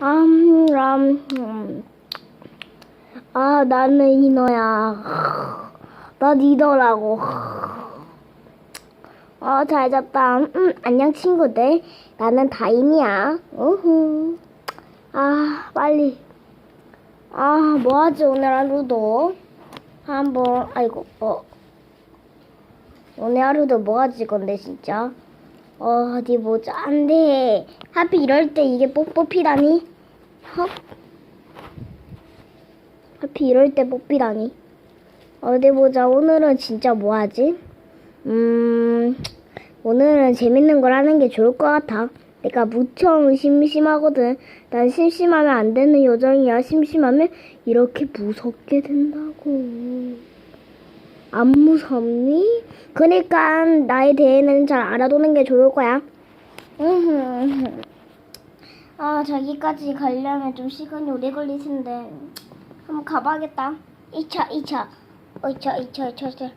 음, 음, 음. 아, 나는 인어야. 난 인어라고. 어, 잘 잤다. 음, 안녕, 친구들. 나는 다인이야. 우후. 아, 빨리. 아, 뭐 하지, 오늘 하루도? 한번, 아이고, 어. 오늘 하루도 뭐 하지, 건데, 진짜? 어, 어디 보자. 안 돼. 하필 이럴 때 이게 뽁뽁이라니? 헉. 하필 이럴 때 뽁삐라니. 어디 보자. 오늘은 진짜 뭐 하지? 음, 오늘은 재밌는 걸 하는 게 좋을 것 같아. 내가 무척 심심하거든. 난 심심하면 안 되는 요정이야. 심심하면 이렇게 무섭게 된다고. 안 무섭니? 그러니까 나에 대해는 잘 알아두는 게 좋을 거야. 아, 저기까지 가려면 좀 시간이 오래 걸릴 텐데. 한번 가봐야겠다. 2차, 2차. 어, 2차, 2차, 2차, 2차.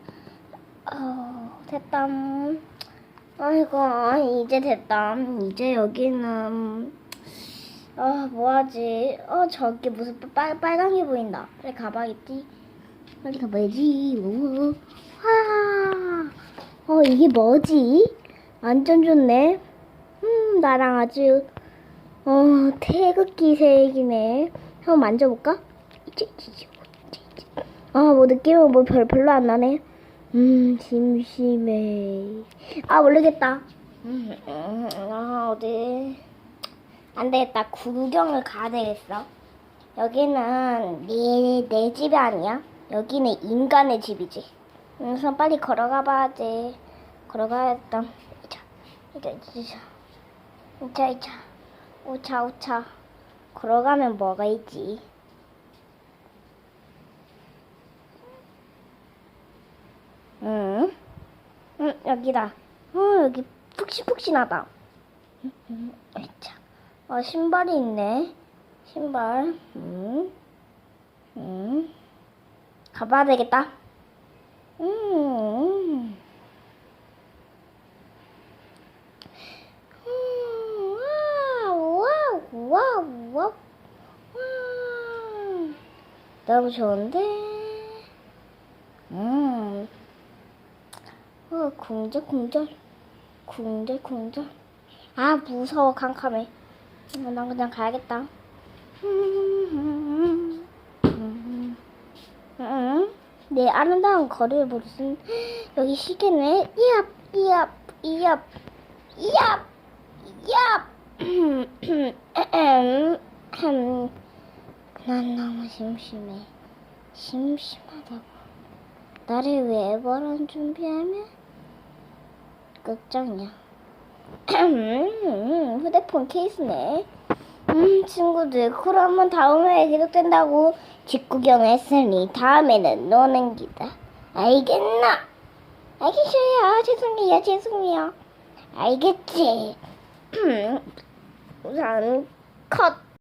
어, 됐다. 아이고, 이제 됐다. 이제 여기는, 아, 뭐하지? 어, 저기 무슨 빨, 빨간 게 보인다. 그래, 가봐야겠지. 빨리 가봐야지. 우, 와. 어, 이게 뭐지? 완전 좋네. 음, 나랑 아주, 어, 태극기 색이네. 한번 만져볼까? 아, 뭐 느낌은 뭐 별, 별로 안 나네. 음, 심심해. 아, 모르겠다. 음, 음, 아, 어디. 안 되겠다. 구경을 가야 되겠어. 여기는 내, 내 집이 아니야. 여기는 인간의 집이지. 그래서 빨리 걸어가 봐야지. 걸어가야겠다. 이차, 이차, 이차. 이차, 이차. 오차, 오차. 걸어가면 뭐가 있지? 응? 응, 여기다. 어, 여기 푹신푹신하다. 응, 응, 자. 어, 신발이 있네. 신발. 응. 응. 가봐야 되겠다. 음. 음, 와우, 와우, 와우. 와. 너무 좋은데? 음. 어, 궁절궁절. 궁절궁절. 아, 무서워, 캄캄해. 음, 난 그냥 가야겠다. 음, 음, 음. 내 아름다운 거리를 무슨 여기 시계네. 이압, 이압, 이압, 이압, 이압. 난 너무 심심해. 심심하다고. 나를 위해 에버런 준비하면 걱정이야. 휴대폰 케이스네. 음, 친구들, 그러면 다음에 계속된다고 직구경했으니 다음에는 노는 기다. 알겠나? 알겠어요. 죄송해요, 죄송해요. 알겠지? 우선 컷.